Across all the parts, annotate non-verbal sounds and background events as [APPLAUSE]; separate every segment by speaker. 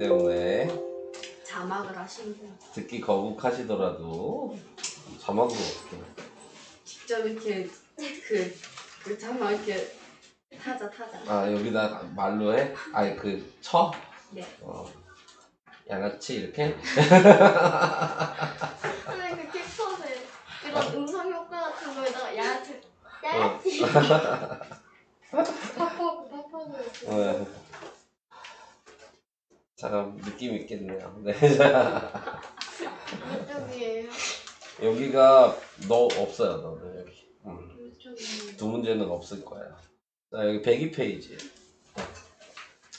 Speaker 1: 때문에
Speaker 2: 자막을 하시고
Speaker 1: 듣기 거북하시더라도 자막으로 어떻게
Speaker 2: 직접 이렇게 그, 그 자막 이렇게 타자 타자.
Speaker 1: 아 여기다 말로 해? 아니 그 쳐?
Speaker 2: 네.
Speaker 1: 어. 양아치 이렇게?
Speaker 3: 근데 그 킥컷에 이런 음성 효과 같은 거에다가 야채
Speaker 1: 어.
Speaker 3: 야채 팝하고 팝하고 [LAUGHS]
Speaker 1: 네. 참 느낌 있겠네요. 네. 자,
Speaker 3: 이쪽이에요.
Speaker 1: 여기가 너 없어요 너는 여기. 음.
Speaker 3: 이쪽이
Speaker 1: 두 문제는 없을 거예요. 자 여기 102페이지.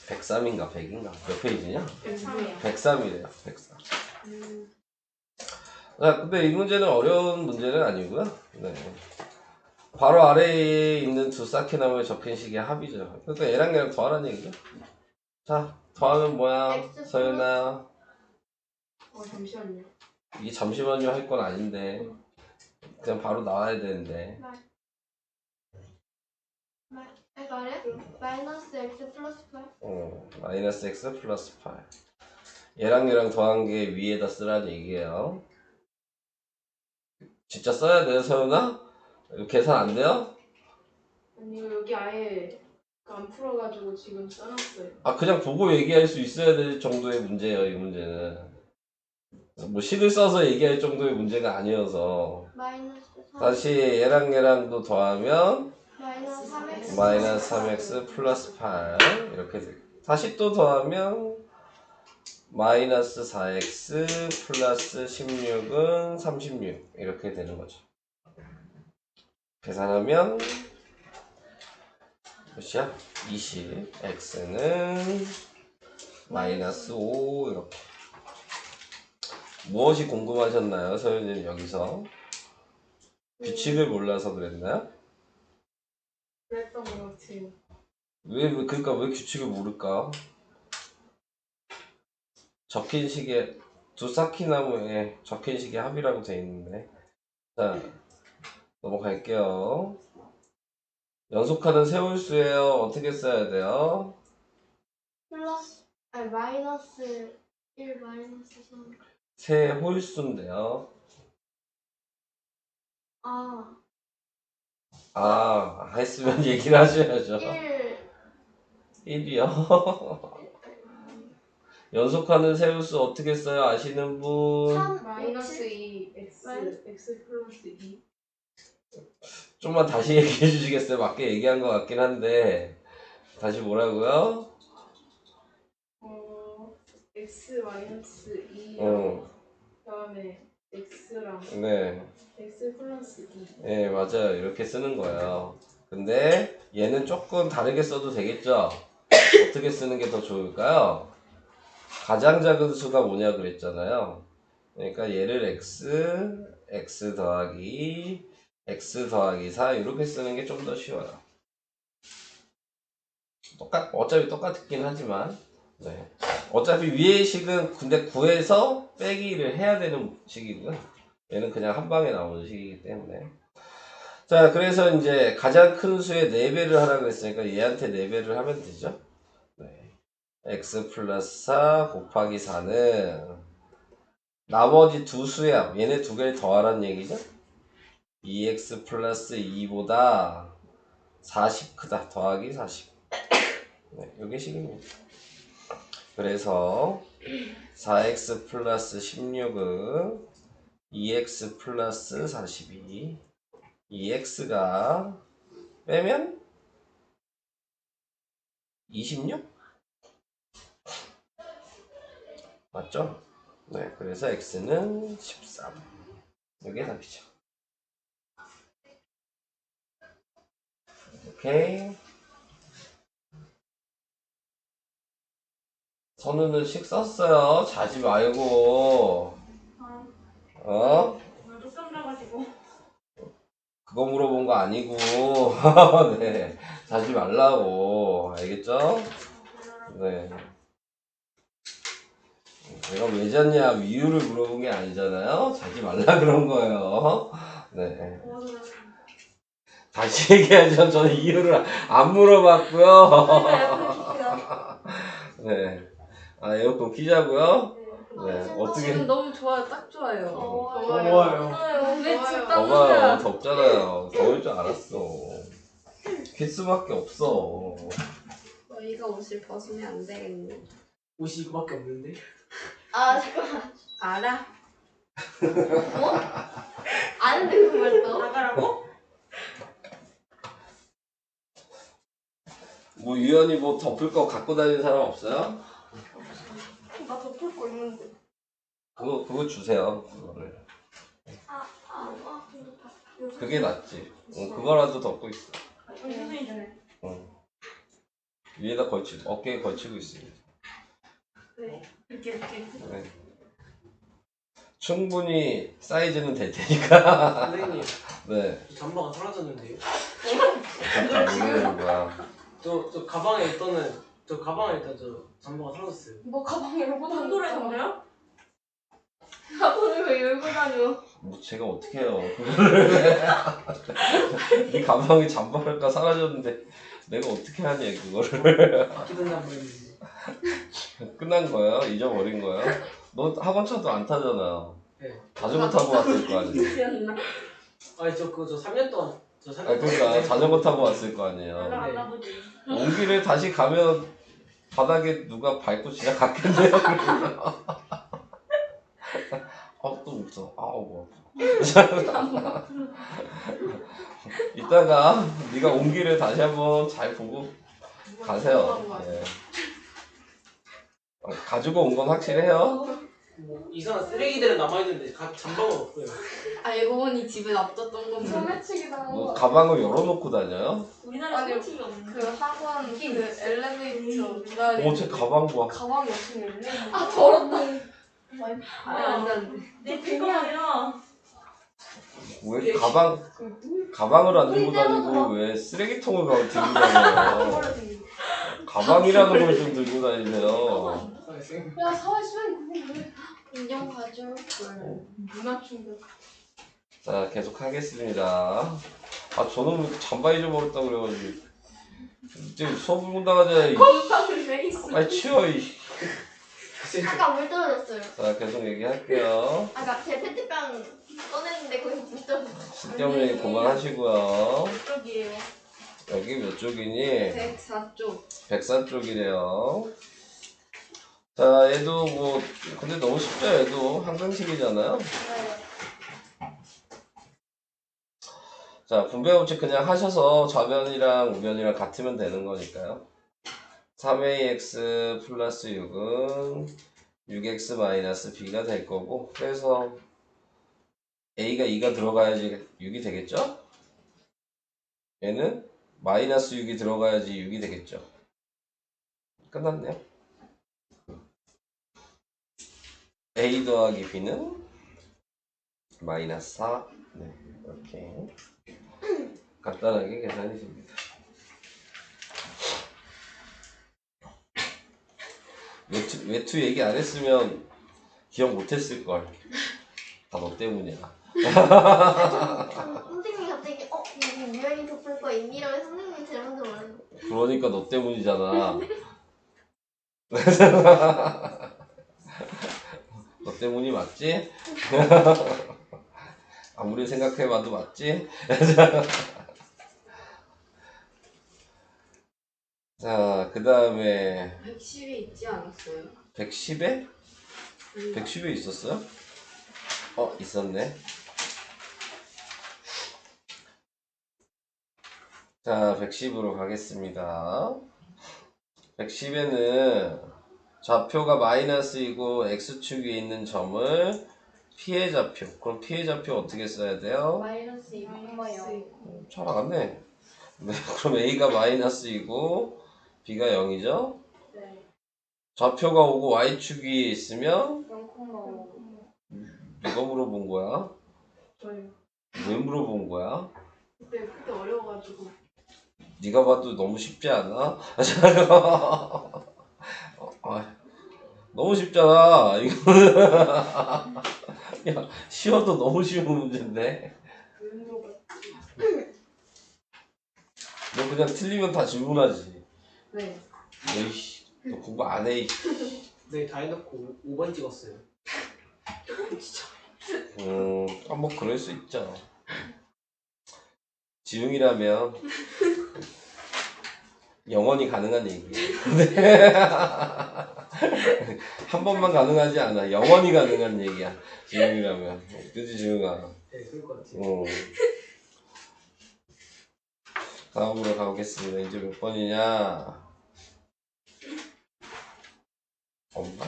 Speaker 1: 103인가 100인가 몇 페이지냐?
Speaker 2: 103이요.
Speaker 1: 103이래요. 103.
Speaker 2: 음,
Speaker 1: 자, 근데 이 문제는 어려운 문제는 아니고요. 네. 바로 아래에 있는 두 쌓기나무에 적힌 식의 합이죠. 그러니까 얘랑 얘랑 더하라는 얘기죠. 자, 더하면 뭐야?
Speaker 3: X
Speaker 1: 서연아.
Speaker 2: 어 잠시만요.
Speaker 1: 이게 잠시만요 할 건 아닌데. 그냥 바로 나와야 되는데.
Speaker 3: 아, 말해? 마이너스 x 플러스 8
Speaker 1: 어, 마이너스 x 플러스 8. 얘랑 얘랑 더한 게 위에다 쓰라는 얘기예요. 진짜 써야 돼요, 서연아? 이거 계산 안 돼요?
Speaker 2: 아니요 여기 아예 안 풀어가지고 지금 써놨어요.
Speaker 1: 아 그냥 보고 얘기할 수 있어야 될 정도의 문제예요 이 문제는. 뭐 식을 써서 얘기할 정도의 문제가 아니어서.
Speaker 3: 마이너스 3
Speaker 1: 다시 얘랑 얘랑도 더하면
Speaker 3: 마이너스 3x
Speaker 1: 마이너스 3x 플러스 8 이렇게 돼. 다시 또 더하면 마이너스 4x 플러스 16은 36 이렇게 되는 거죠. 계산하면 몇이야? 20 x는 마이너스 5 이렇게 무엇이 궁금하셨나요 서현님 여기서 규칙을 몰라서 그랬나요?
Speaker 2: 그랬던 것 같아요.
Speaker 1: 왜, 왜 그러니까 왜 규칙을 모를까? 적힌 식의 두 쌓기나무에 적힌 식의 합이라고 돼 있는데 자 넘어갈게요 연속하는 세홀수예요 어떻게 써야 돼요?
Speaker 3: 플러스 아니 마이너스 1 마이너스 3
Speaker 1: 세 홀수인데요.
Speaker 3: 아,
Speaker 1: 아 했으면 [LAUGHS] 얘기를 하셔야죠.
Speaker 3: 1
Speaker 1: 1이요? [LAUGHS] 연속하는 세홀수 어떻게 써요? 아시는 분?
Speaker 3: 3
Speaker 2: 마이너스 2 x
Speaker 3: 마이너스-
Speaker 2: x 플러스 2
Speaker 1: 좀만 다시 [LAUGHS] 얘기해 주시겠어요? 맞게 얘기한 것 같긴 한데 다시 뭐라고요?
Speaker 2: 어 x 마이너스 2
Speaker 1: 어,
Speaker 2: 그다음에 x랑
Speaker 1: 네,
Speaker 2: x 플러스 2
Speaker 1: 네 맞아요. 이렇게 쓰는 거예요. 근데 얘는 조금 다르게 써도 되겠죠? 어떻게 쓰는 게 더 좋을까요? 가장 작은 수가 뭐냐 그랬잖아요. 그러니까 얘를 x, x 더하기 x 더하기 4 이렇게 쓰는 게 좀 더 쉬워요. 똑같 어차피 똑같긴 하지만 네. 어차피 위의 식은 근데 구해서 빼기를 해야 되는 식이고요. 얘는 그냥 한 방에 나오는 식이기 때문에. 자, 그래서 이제 가장 큰 수의 4배를 하라 그랬으니까 얘한테 4배를 하면 되죠. 네. x 플러스 4 곱하기 4는 나머지 두 수의 합, 얘네 두 개를 더하라는 얘기죠. 2x 플러스 2보다 40 크다. 더하기 40. 네, 요게 식입니다. 그래서 4x 플러스 16은 2x 플러스 42 2x가 빼면 26? 맞죠? 네, 그래서 x는 13 이게 답이죠 오케이. 선우는 식 썼어요. 자지 말고. 어?
Speaker 2: 또 썸나가지고.
Speaker 1: 그거 물어본 거 아니고. [LAUGHS] 네. 자지 말라고. 알겠죠? 네. 내가 왜 잤냐? 이유를 물어본 게 아니잖아요. 자지 말라 그런 거예요. 네 다시 [LAUGHS] 얘기하죠 저는 이유를 안 물어봤고요 네 아 에어컨 키자고요?
Speaker 3: 네.
Speaker 1: 네.
Speaker 2: 지금
Speaker 1: 어떻게
Speaker 2: 너무 좋아요. 딱 좋아요.
Speaker 3: 더워요.
Speaker 4: 더워요.
Speaker 2: 왜
Speaker 1: 봐봐요
Speaker 2: 땀나요?
Speaker 1: 덥잖아요. 더울 줄 알았어. 킬 수밖에 없어.
Speaker 2: 저희가 옷을 벗으면 안 되겠네.
Speaker 4: 옷이 이거밖에 없는데. [LAUGHS]
Speaker 3: 아 잠깐만.
Speaker 2: 알아?
Speaker 3: 아는데 그걸 또.
Speaker 2: 나가라고?
Speaker 1: 뭐 유연이 뭐 덮을 거 갖고 다니는 사람 없어요?
Speaker 3: 나 덮을 거 있는데.
Speaker 1: 그거 그거 주세요. 그거를.
Speaker 3: 아, 아, 아, 근데 다- 요새
Speaker 1: 그게 낫지. 응, 그거라도 덮고 있어.
Speaker 3: 선생님이잖아요.
Speaker 1: 응. 위에다 걸치고 어깨에 걸치고 있습니다.
Speaker 2: 네. 이렇게 이렇게.
Speaker 1: 네. 충분히 사이즈는 될 테니까.
Speaker 4: 선생님, [LAUGHS]
Speaker 1: 네.
Speaker 4: 저 잠바가 사라졌는데요.
Speaker 1: 잠깐 모르는 거야.
Speaker 4: 저, 저 가방에 있던 저 가방에 있던 저 잠바가 사라졌어요.
Speaker 3: 뭐 가방에 열고 다녀.
Speaker 2: 한도를 담아요?
Speaker 3: 가방을 왜 열고 다녀?
Speaker 1: 뭐 제가 어떻게 해요? 그거를. [LAUGHS] 이 가방이 잠바랄까 사라졌는데 내가 어떻게 하냐 그거를.
Speaker 4: 아끼던 잠바였는데.
Speaker 1: 끝난 거예요? 잊어버린 거예요? 너 학원차도 안 타잖아.
Speaker 4: 네.
Speaker 1: 자전거 타고 왔을 거 아니에요?
Speaker 4: 아니 저그저 3년 동안 저 3년
Speaker 1: 아, 그러니까 자전거 타고 왔을 거 아니에요.
Speaker 4: 네.
Speaker 2: 나보지.
Speaker 1: 온 길에 다시 가면 바닥에 누가 밟고 지나갔겠네요. 아, [LAUGHS] 또 웃어. 아우, 뭐. [LAUGHS] 이따가 네가 온 길을 다시 한번 잘 보고 가세요. 예. 어, 가지고 온 건 확실해요.
Speaker 4: 뭐 이상한 쓰레기들은 남아있는데 가, 잠바가 없어요.
Speaker 2: 알고 보니 집에 놔뒀던 건데.
Speaker 3: 소매치기다.
Speaker 1: 뭐 가방을 열어놓고 다녀요?
Speaker 3: 우리나라
Speaker 2: 아니,
Speaker 3: 소매치기가 없네.
Speaker 2: 그 학원 그 엘리베이터 기다리.
Speaker 1: 오, 제 가방 봐.
Speaker 2: 가방이 없으면 엘리베이터.
Speaker 3: 아 더럽다.
Speaker 2: 안돼 안돼.
Speaker 3: 내 그거야.
Speaker 1: 왜 가방 가방을 안 들고 다니고 왜 쓰레기통을 가- 들고 다녀요? [LAUGHS] 가방이라는 걸 좀 들고 다니세요.
Speaker 4: 아, 쌤.
Speaker 3: 야 사회 수행 그거 왜? 인형 가져.
Speaker 2: 문화 충격.
Speaker 1: 자, 계속 하겠습니다. 아, 저는 잠바 잊어버렸다고 그래가지고. 이제 수업. 이-
Speaker 2: 건빵을 왜 있어?
Speaker 1: 빨리 치워, 이.
Speaker 4: 쌤,
Speaker 3: 아까 물 떨어졌어요.
Speaker 1: 자, 계속 얘기할게요.
Speaker 3: 아까 제 페트병 꺼냈는데 거기서 물 떨어졌어요.
Speaker 1: 얘기 그만하시고요.
Speaker 2: 쪽이에요.
Speaker 1: 여기 몇 쪽이니?
Speaker 2: 104쪽.
Speaker 1: 104 쪽이래요. 자, 얘도 뭐, 근데 너무 쉽죠, 얘도. 한강식이잖아요. 자, 분배 법칙 그냥 하셔서 좌변이랑 우변이랑 같으면 되는 거니까요. 3ax 플러스 6은 6x 마이너스 b가 될 거고, 그래서 a가 2가 들어가야지 6이 되겠죠? 얘는 마이너스 6이 들어가야지 6이 되겠죠? 끝났네요. A 더하기 b는 마이너스 4. 네, 이렇게. 간단하게 계산이 됩니다. 외투, 외투 얘기 안 했으면 기억 못 했을 걸. 다 너 때문이야.
Speaker 3: 선생님이 갑자기 어 유연이 덮을 거? 이러면 선생님이 말하는 거.
Speaker 1: 그러니까 너 때문이잖아. [LAUGHS] 너 때문이 맞지? [LAUGHS] 아무리 생각해봐도 맞지? [LAUGHS] 자, 그 다음에
Speaker 2: 110이 있지 않았어요?
Speaker 1: 110에? 110에 있었어요? 어, 있었네. 자, 110으로 가겠습니다. 110에는 좌표가 마이너스이고 x축 위에 있는 점을 피해 좌표. 그럼 피해 좌표 어떻게 써야 돼요?
Speaker 3: 마이너스 2,0.
Speaker 1: 잘 알았네. 네, [LAUGHS] 그럼 a가 마이너스이고 b가 0이죠?
Speaker 2: 네.
Speaker 1: 좌표가 오고 y축 위에 있으면
Speaker 2: 0,5.
Speaker 1: 누가 물어본 거야?
Speaker 2: 저요.
Speaker 1: 왜 물어본 거야?
Speaker 2: 그때 그때 어려워가지고.
Speaker 1: 네가 봐도 너무 쉽지 않아? [LAUGHS] 어, 아, 너무 쉽잖아. 이거는 [LAUGHS] 야 쉬워도 너무 쉬운 문제인데. 너 그냥 틀리면 다 질문하지.
Speaker 2: 네.
Speaker 1: 에이씨, 너 공부 안 해. 이씨.
Speaker 4: 네, 다 해놓고 5번 찍었어요.
Speaker 1: 음, 아, 뭐 그럴 수 있죠. 지웅이라면 영원히 가능한 얘기예요. [LAUGHS] 네. 한 번만 가능하지 않아. 영원히 가능한 얘기야. 지웅이라면. 그지 지웅아.
Speaker 4: 네, 그럴 것 같아요.
Speaker 1: 어. 다음으로 가보겠습니다. 이제 몇 번이냐? 없나?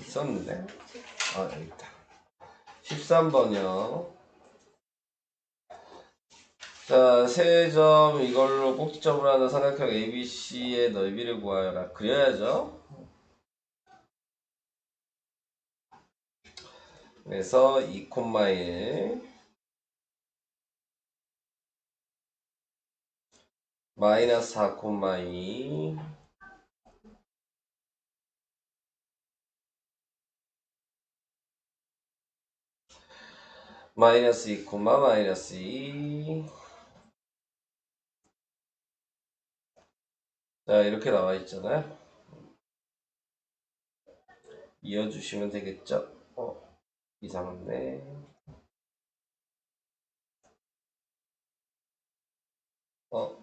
Speaker 1: 있었는데. 아, 여기 있다. 13번이요. 자, 세 점 이걸로 꼭지점을 하는 삼각형 ABC의 넓이를 구하여라. 그려야죠. 그래서 2,1 마이너스 4,2 마이너스 2, 마이너스 2 자, 이렇게 나와 있잖아요. 이어주시면 되겠죠? 어, 이상한데. 어,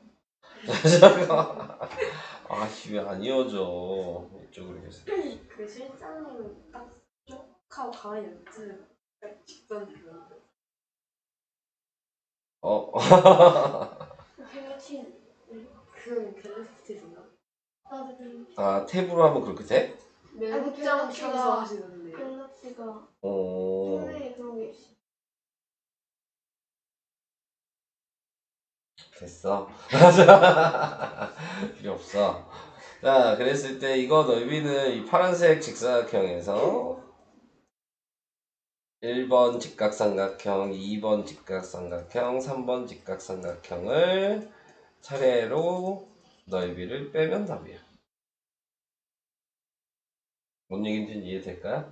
Speaker 1: 잠깐. [LAUGHS] 아, 왜안 이어져? 이쪽으로 계세요.
Speaker 2: 그 실장님 딱쭉 하고 가만히 앉으면 딱 직선 되는데.
Speaker 1: 어,
Speaker 2: 갤럭시인가?
Speaker 3: 나도 갤럭시
Speaker 1: 아, 탭으로 하면 그렇게 돼?
Speaker 2: 네, 확장
Speaker 3: 갤럭시가-
Speaker 2: 청소하시는데.
Speaker 3: 갤럭시가
Speaker 1: 어,
Speaker 3: 그런 게 있어
Speaker 1: 됐어. [LAUGHS] 필요 없어. 자, 그랬을 때 이거 넓이는 이 파란색 직사각형에서 1번 직각삼각형, 2번 직각삼각형, 3번 직각삼각형을 차례로 넓이를 빼면 답이야. 뭔 얘기인지 이해될까요?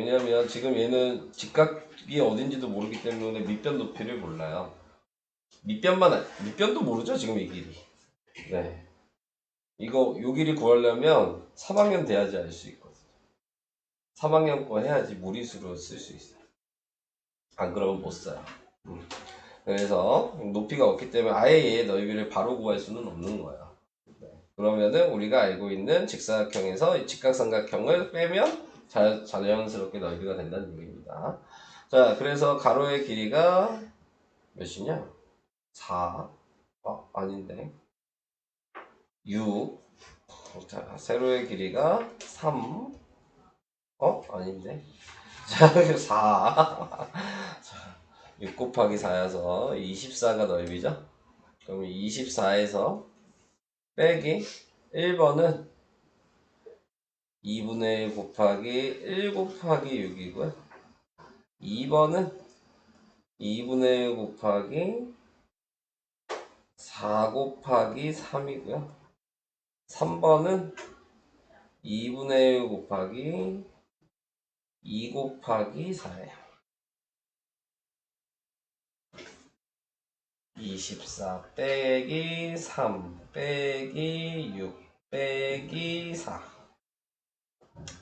Speaker 1: 왜냐면 지금 얘는 직각이 어딘지도 모르기 때문에 밑변 높이를 몰라요. 밑변만 알- 밑변도 모르죠 지금 이 길이. 네. 이거 요 길이 구하려면 3학년 돼야지 알 수 있거든요. 3학년 거 해야지 무리수로 쓸 수 있어요. 안 그러면 못 써요. 음. 그래서 높이가 없기 때문에 아예 얘 넓이를 바로 구할 수는 없는 거예요. 네. 그러면은 우리가 알고 있는 직사각형에서 이 직각삼각형을 빼면 자, 자연스럽게 넓이가 된다는 얘기입니다. 자, 그래서 가로의 길이가 몇이냐? 4. 어, 아닌데. 6. 자, 세로의 길이가 3. 어? 아닌데. 자, 4. [LAUGHS] 자, 6 곱하기 4여서 24가 넓이죠? 그럼 24에서 빼기 1번은 2분의 1 곱하기 1 곱하기 6이고요. 2번은 2분의 1 곱하기 4 곱하기 3이고요. 3번은 2분의 1 곱하기 2 곱하기 4예요. 24 빼기 3 빼기 6 빼기 4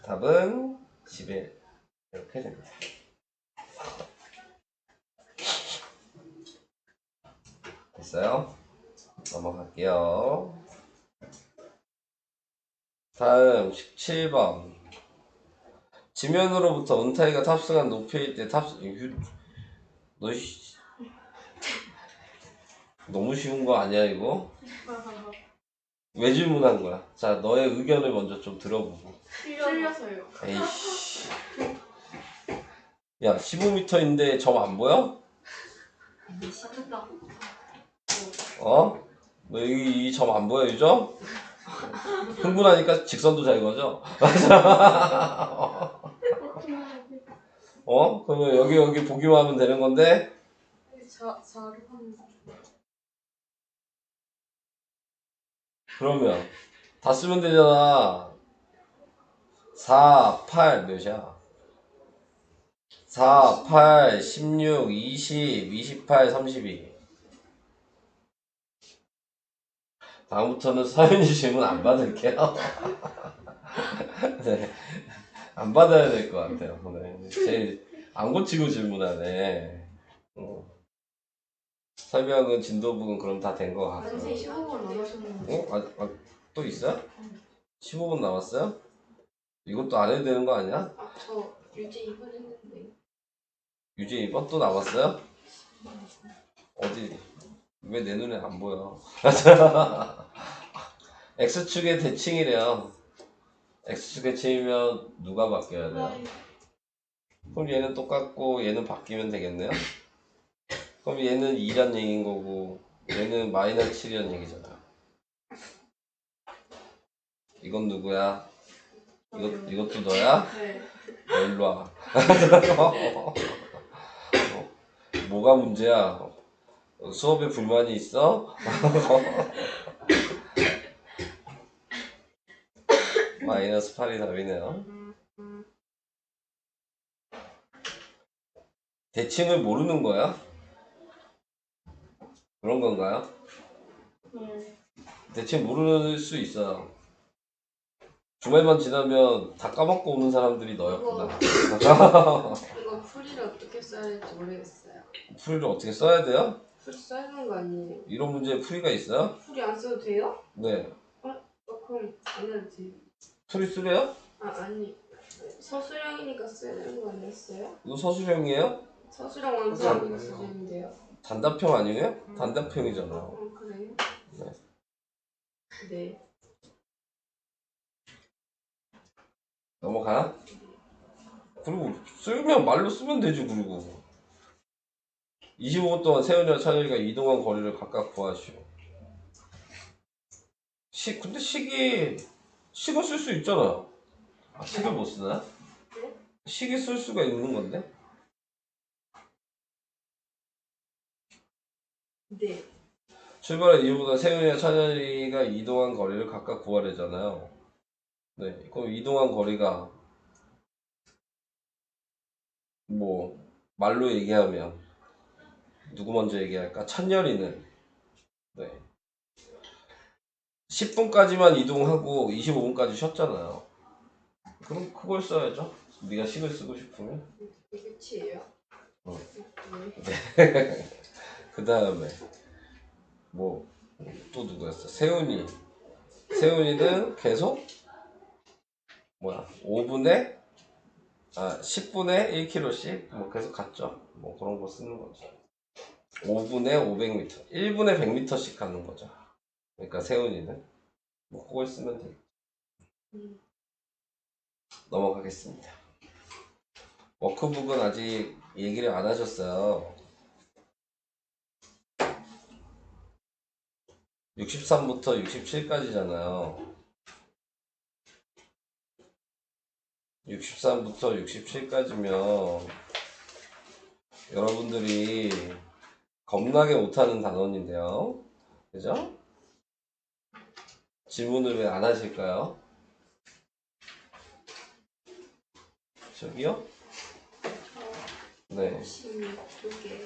Speaker 1: 답은 11 이렇게 됩니다. 됐어요? 넘어갈게요. 다음 17번. 지면으로부터 은타이가 탑승한 높이일 때 탑승. 너 씨. 너무 쉬운 거 아니야 이거? 왜 질문한 거야? 자 너의 의견을 먼저 좀 들어보고.
Speaker 2: 틀려서요.
Speaker 1: 에이씨. 야 15m인데 점 안 보여? 어? 너 여기 이 점 안 보여 이 점? 흥분하니까 직선도 잘 거죠? [LAUGHS] 어? 그러면 여기 여기 보기만 하면 되는 건데
Speaker 2: 자, 자를 하는
Speaker 1: 그러면 다 쓰면 되잖아 4, 8 몇이야? 4, 8, 16, 20, 28, 32 다음부터는 서윤이 질문 안 받을게요 [LAUGHS] 네. 안 받아야 될 것 같아요. 네. 제일 안 고치고 질문하네. 어. 설명은 진도 부분 그럼 다된것 같고.
Speaker 2: 선생님 15분 넘으셨는데.
Speaker 1: 어? 아, 아, 또 있어요? 15분 남았어요? 이것도 안 해도 되는 거 아니야?
Speaker 2: 아, 저 유지 2분 했는데.
Speaker 1: 유지 2번 또 남았어요? 어디? 왜 내 눈에 안 보여? [LAUGHS] X축의 대칭이래요. X축의 대칭이면 누가 바뀌어야 돼요? 그럼 얘는 똑같고 얘는 바뀌면 되겠네요? 그럼 얘는 2란 얘기인 거고 얘는 마이너스 7이란 얘기잖아. 이건 누구야? 이것, 이것도 너야?
Speaker 2: 네.
Speaker 1: 너 일로 와. 어? [LAUGHS] 뭐가 문제야? 수업에 불만이 있어? [LAUGHS] 마이너스 8이 답이네요. 대칭을 모르는 거야? 그런 건가요?
Speaker 3: 네.
Speaker 1: 대칭 모를 수 있어요. 주말만 지나면 다 까먹고 오는 사람들이 너였구나.
Speaker 2: 이거 풀이를 어떻게 써야 될지 모르겠어요.
Speaker 1: 풀이를 어떻게 써야 돼요?
Speaker 2: 풀 써야 되는 거 아니에요?
Speaker 1: 이런 문제에 풀이가 있어요?
Speaker 2: 풀이 안 써도 돼요?
Speaker 1: 네.
Speaker 2: 어, 그럼 안 해도 돼요.
Speaker 1: 풀이 쓰래요?
Speaker 2: 아, 아니. 서술형이니까 써야 되는 거 아니었어요?
Speaker 1: 이거 서술형이에요?
Speaker 2: 서술형 완성하는 수준인데요.
Speaker 1: 단답형 아니에요? 단답형이잖아요.
Speaker 2: 어, 그래요?
Speaker 1: 네.
Speaker 2: 네.
Speaker 1: 넘어가? 그리고 쓰면 말로 쓰면 되지 그리고 25분 동안 세연이와 찬열이가 이동한 거리를 각각 구하시오 시 근데 식이 식을 쓸 수 있잖아 아 식을 못 쓰나? 식이 쓸 수가 있는 건데?
Speaker 2: 네.
Speaker 1: 출발한 이후보다 세윤이와 찬열이가 이동한 거리를 각각 구하래잖아요. 네, 그럼 이동한 거리가 뭐 말로 얘기하면 누구 먼저 얘기할까? 찬열이는 네 10분까지만 이동하고 25분까지 쉬었잖아요. 그럼 그걸 써야죠. 네가 식을 쓰고 싶으면
Speaker 2: 이게 끝이에요?
Speaker 1: 어.
Speaker 2: 네. [LAUGHS]
Speaker 1: 그 다음에 뭐 또 누구였어? 세훈이. 세훈이는 계속 뭐야? 5분에 아 10분에 1km씩 뭐 계속 갔죠. 뭐 그런 거 쓰는 거죠. 5분에 500m 1분에 100m씩 가는 거죠. 그러니까 세훈이는 뭐 그걸 쓰면 돼.
Speaker 2: 음.
Speaker 1: 넘어가겠습니다. 워크북은 아직 얘기를 안 하셨어요 63부터 67까지잖아요. 63부터 67까지면 여러분들이 겁나게 못하는 단원인데요. 그죠? 질문을 왜 안 하실까요? 저기요? 네.
Speaker 2: 16개.